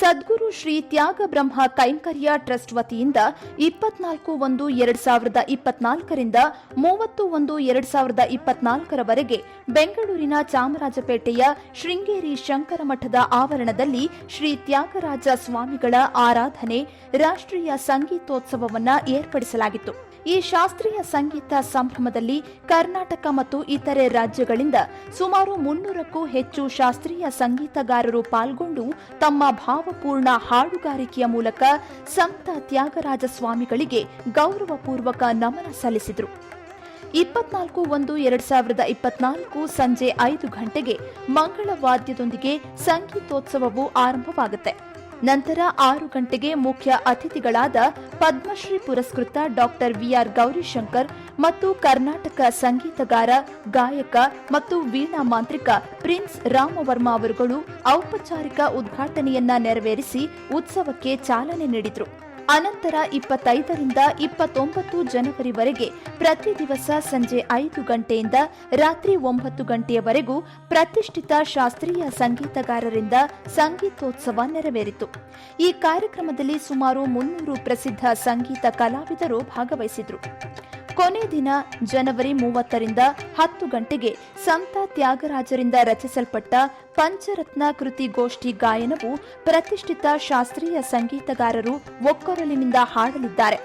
ಸದ್ಗುರು ಶ್ರೀ ತ್ಯಾಗ ಬ್ರಹ್ಮ ಕೈಂಕರ್ಯ ಟ್ರಸ್ಟ್ ವತಿಯಿಂದ ಇಪ್ಪತ್ನಾಲ್ಕು ಒಂದು ಎರಡ್ ಸಾವಿರದ ಇಪ್ಪತ್ನಾಲ್ಕರಿಂದ ಮೂವತ್ತು ಒಂದು ಎರಡ್ ಸಾವಿರದ ಇಪ್ಪತ್ನಾಲ್ಕರವರೆಗೆ ಬೆಂಗಳೂರಿನ ಚಾಮರಾಜಪೇಟೆಯ ಶೃಂಗೇರಿ ಶಂಕರ ಮಠದ ಆವರಣದಲ್ಲಿ ಶ್ರೀ ತ್ಯಾಗರಾಜ ಸ್ವಾಮಿಗಳ ಆರಾಧನೆ, ರಾಷ್ಟ್ರೀಯ ಸಂಗೀತೋತ್ಸವವನ್ನು ಏರ್ಪಡಿಸಲಾಗಿತ್ತು. ಈ ಶಾಸ್ತ್ರೀಯ ಸಂಗೀತ ಸಂಭ್ರಮದಲ್ಲಿ ಕರ್ನಾಟಕ ಮತ್ತು ಇತರೆ ರಾಜ್ಯಗಳಿಂದ ಸುಮಾರು ಮುನ್ನೂರಕ್ಕೂ ಹೆಚ್ಚು ಶಾಸ್ತ್ರೀಯ ಸಂಗೀತಗಾರರು ಪಾಲ್ಗೊಂಡು ತಮ್ಮ ಭಾವಪೂರ್ಣ ಹಾಡುಗಾರಿಕೆಯ ಮೂಲಕ ಸಂತ ತ್ಯಾಗರಾಜ ಸ್ವಾಮಿಗಳಿಗೆ ಗೌರವಪೂರ್ವಕ ನಮನ ಸಲ್ಲಿಸಿದರು. ಇಪ್ಪತ್ನಾಲ್ಕು ಒಂದು ಎರಡ್ ಸಾವಿರದ ಇಪ್ಪತ್ನಾಲ್ಕು ಸಂಜೆ ಐದು ಗಂಟೆಗೆ ಮಂಗಳ ವಾದ್ಯದೊಂದಿಗೆ ಸಂಗೀತೋತ್ಸವವು ಆರಂಭವಾಗುತ್ತೆ. ನಂತರ ಆರು ಗಂಟೆಗೆ ಮುಖ್ಯ ಅತಿಥಿಗಳಾದ ಪದ್ಮಶ್ರೀ ಪುರಸ್ಕೃತ ಡಾಕ್ಟರ್ ವಿಆರ್ ಗೌರಿಶಂಕರ್ ಮತ್ತು ಕರ್ನಾಟಕ ಸಂಗೀತಗಾರ, ಗಾಯಕ ಮತ್ತು ವೀಣಾ ಮಾಂತ್ರಿಕ ಪ್ರಿನ್ಸ್ ರಾಮವರ್ಮ ಅವರುಗಳು ಔಪಚಾರಿಕ ಉದ್ಘಾಟನೆಯನ್ನ ನೆರವೇರಿಸಿ ಉತ್ಸವಕ್ಕೆ ಚಾಲನೆ ನೀಡಿದರು. ಅನಂತರ ಇಪ್ಪತ್ತೈದರಿಂದ ಇಪ್ಪತ್ತೊಂಬತ್ತು ಜನವರಿವರೆಗೆ ಪ್ರತಿ ದಿವಸ ಸಂಜೆ ಐದು ಗಂಟೆಯಿಂದ ರಾತ್ರಿ ಒಂಬತ್ತು ಗಂಟೆಯವರೆಗೂ ಪ್ರತಿಷ್ಠಿತ ಶಾಸ್ತ್ರೀಯ ಸಂಗೀತಗಾರರಿಂದ ಸಂಗೀತೋತ್ಸವ ನೆರವೇರಿತು. ಈ ಕಾರ್ಯಕ್ರಮದಲ್ಲಿ ಸುಮಾರು ಮುನ್ನೂರು ಪ್ರಸಿದ್ಧ ಸಂಗೀತ ಕಲಾವಿದರು ಭಾಗವಹಿಸಿದರು. ಕೊನೆ ದಿನ ಜನವರಿ ಮೂವತ್ತರಿಂದ ಹತ್ತು ಗಂಟೆಗೆ ಸಂತ ತ್ಯಾಗರಾಜರಿಂದ ರಚಿಸಲ್ಪಟ್ಟ ಪಂಚರತ್ನ ಕೃತಿ ಗೋಷ್ಠಿ ಗಾಯನವು ಪ್ರತಿಷ್ಠಿತ ಶಾಸ್ತ್ರೀಯ ಸಂಗೀತಗಾರರು ಒಕ್ಕೊರಲಿನಿಂದ ಹಾಡಲಿದ್ದಾರೆ.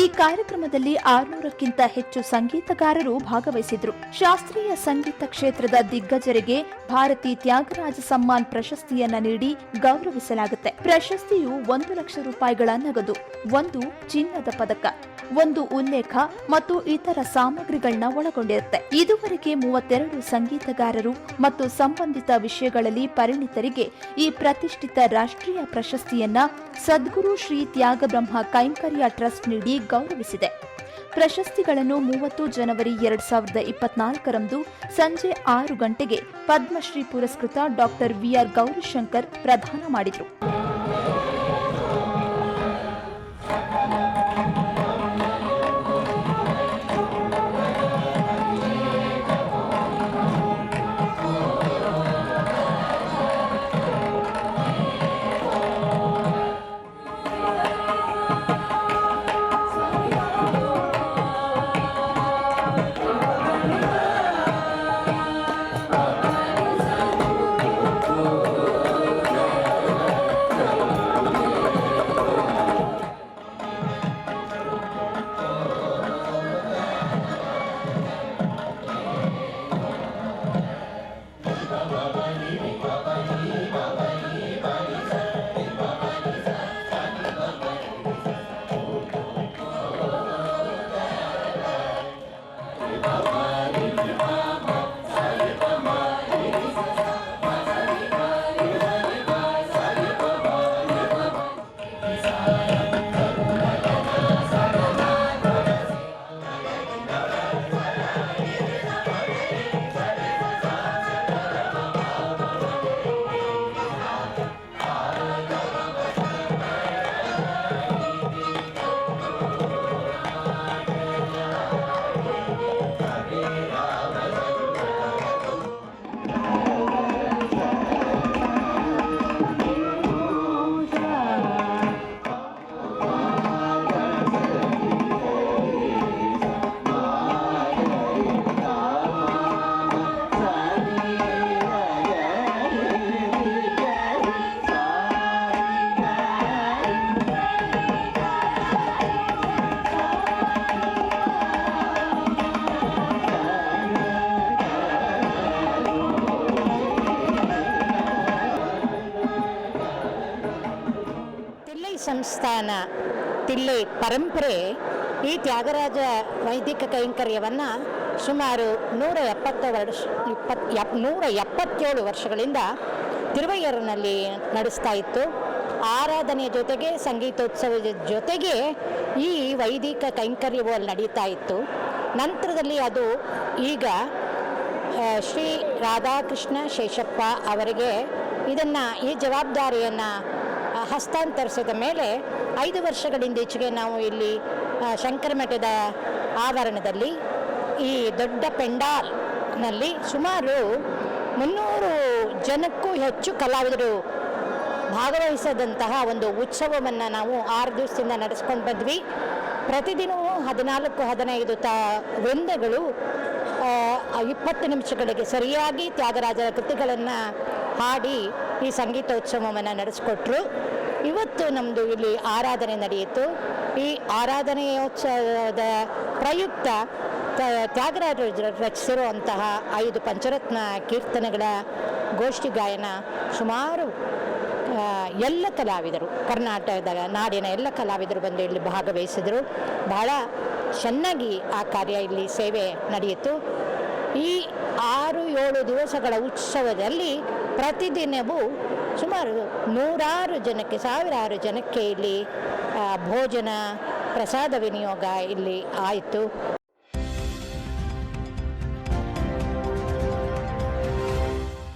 ಈ ಕಾರ್ಯಕ್ರಮದಲ್ಲಿ ಆರುನೂರಕ್ಕಿಂತ ಹೆಚ್ಚು ಸಂಗೀತಗಾರರು ಭಾಗವಹಿಸಿದ್ರು. ಶಾಸ್ತ್ರೀಯ ಸಂಗೀತ ಕ್ಷೇತ್ರದ ದಿಗ್ಗಜರಿಗೆ ಭಾರತಿ ತ್ಯಾಗರಾಜ ಸಮ್ಮಾನ್ ಪ್ರಶಸ್ತಿಯನ್ನ ನೀಡಿ ಗೌರವಿಸಲಾಗುತ್ತೆ. ಪ್ರಶಸ್ತಿಯು ಒಂದು ಲಕ್ಷ ರೂಪಾಯಿಗಳ ನಗದು, ಒಂದು ಚಿನ್ನದ ಪದಕ. ಒಂದು ಉಲ್ಲೇಖ ಮತ್ತು ಇತರ ಸಾಮಗ್ರಿಗಳನ್ನ ಒಳಗೊಂಡಿರುತ್ತೆ. ಇದುವರೆಗೆ ಮೂವತ್ತೆರಡು ಸಂಗೀತಗಾರರು ಮತ್ತು ಸಂಬಂಧಿತ ವಿಷಯಗಳಲ್ಲಿ ಪರಿಣಿತರಿಗೆ ಈ ಪ್ರತಿಷ್ಠಿತ ರಾಷ್ಟ್ರೀಯ ಪ್ರಶಸ್ತಿಯನ್ನ ಸದ್ಗುರು ಶ್ರೀ ತ್ಯಾಗಬ್ರಹ್ಮ ಕೈಂಕರ್ಯ ಟ್ರಸ್ಟ್ ನೀಡಿ ಗೌರವಿಸಿದೆ. ಪ್ರಶಸ್ತಿಗಳನ್ನು ಮೂವತ್ತು ಜನವರಿ ಎರಡ್ ಸಾವಿರದ ಇಪ್ಪತ್ನಾಲ್ಕರಂದು ಸಂಜೆ ಆರು ಗಂಟೆಗೆ ಪದ್ಮಶ್ರೀ ಪುರಸ್ಕೃತ ಡಾಕ್ಟರ್ ವಿಆರ್ ಗೌರಿಶಂಕರ್ ಪ್ರದಾನ ಮಾಡಿದರು. ತಿಲ್ಲೈ ಸಂಸ್ಥಾನ ತಿಳ್ಳಿ ಪರಂಪರೆ ಈ ತ್ಯಾಗರಾಜ ವೈದಿಕ ಕೈಂಕರ್ಯವನ್ನು ಸುಮಾರು ನೂರ ಎಪ್ಪತ್ತ ವರ್ಷ, ಇಪ್ಪತ್, ಎಪ್, ನೂರ ಎಪ್ಪತ್ತೇಳು ವರ್ಷಗಳಿಂದ ತಿರುವಯ್ಯರನಲ್ಲಿ ನಡೆಸ್ತಾ ಇತ್ತು. ಆರಾಧನೆಯ ಜೊತೆಗೆ, ಸಂಗೀತೋತ್ಸವದ ಜೊತೆಗೆ ಈ ವೈದಿಕ ಕೈಂಕರ್ಯವು ಅಲ್ಲಿ ನಡೀತಾ ಇತ್ತು. ನಂತರದಲ್ಲಿ ಅದು ಈಗ ಶ್ರೀ ರಾಧಾಕೃಷ್ಣ ಶೇಷಪ್ಪ ಅವರಿಗೆ ಇದನ್ನು ಈ ಜವಾಬ್ದಾರಿಯನ್ನು ಹಸ್ತಾಂತರಿಸಿದ ಮೇಲೆ ಐದು ವರ್ಷಗಳಿಂದೀಚೆಗೆ ನಾವು ಇಲ್ಲಿ ಶಂಕರಮಠದ ಶಂಕರ ಆವರಣದಲ್ಲಿ ಈ ದೊಡ್ಡ ಪೆಂಡಾಲ್ನಲ್ಲಿ ಸುಮಾರು ಮುನ್ನೂರು ಜನಕ್ಕೂ ಹೆಚ್ಚು ಕಲಾವಿದರು ಭಾಗವಹಿಸದಂತಹ ಒಂದು ಉತ್ಸವವನ್ನು ನಾವು ಆರು ದಿವಸದಿಂದ ನಡೆಸ್ಕೊಂಡು ಬಂದ್ವಿ. ಪ್ರತಿದಿನವೂ ಹದಿನಾಲ್ಕು, ಹದಿನೈದು ತ ವೃಂದಗಳು ಇಪ್ಪತ್ತು ನಿಮಿಷಗಳಿಗೆ ಸರಿಯಾಗಿ ತ್ಯಾಗರಾಜರ ಕೃತಿಗಳನ್ನು ಹಾಡಿ ಈ ಸಂಗೀತೋತ್ಸವವನ್ನು ನಡೆಸಿಕೊಟ್ರು. ಇವತ್ತು ನಮ್ಮದು ಇಲ್ಲಿ ಆರಾಧನೆ ನಡೆಯಿತು. ಈ ಆರಾಧನೆಯೋತ್ಸವದ ಪ್ರಯುಕ್ತ ತ್ಯಾಗರಾಜರು ರಚಿಸಿರುವಂತಹ ಐದು ಪಂಚರತ್ನ ಕೀರ್ತನೆಗಳ ಗೋಷ್ಠಿ ಗಾಯನ ಸುಮಾರು ಎಲ್ಲ ಕಲಾವಿದರು, ಕರ್ನಾಟಕದ ನಾಡಿನ ಎಲ್ಲ ಕಲಾವಿದರು ಬಂದು ಇಲ್ಲಿ ಭಾಗವಹಿಸಿದರು. ಬಹಳ ಚೆನ್ನಾಗಿ ಆ ಕಾರ್ಯ ಇಲ್ಲಿ ಸೇವೆ ನಡೆಯಿತು. ಈ ಆರು ಏಳು ದಿವಸಗಳ ಉತ್ಸವದಲ್ಲಿ ಪ್ರತಿದಿನವೂ ಸುಮಾರು ನೂರಾರು ಜನಕ್ಕೆ, ಸಾವಿರಾರು ಜನಕ್ಕೆ ಇಲ್ಲಿ ಭೋಜನ ಪ್ರಸಾದ ವಿನಿಯೋಗ ಇಲ್ಲಿ ಆಯಿತು.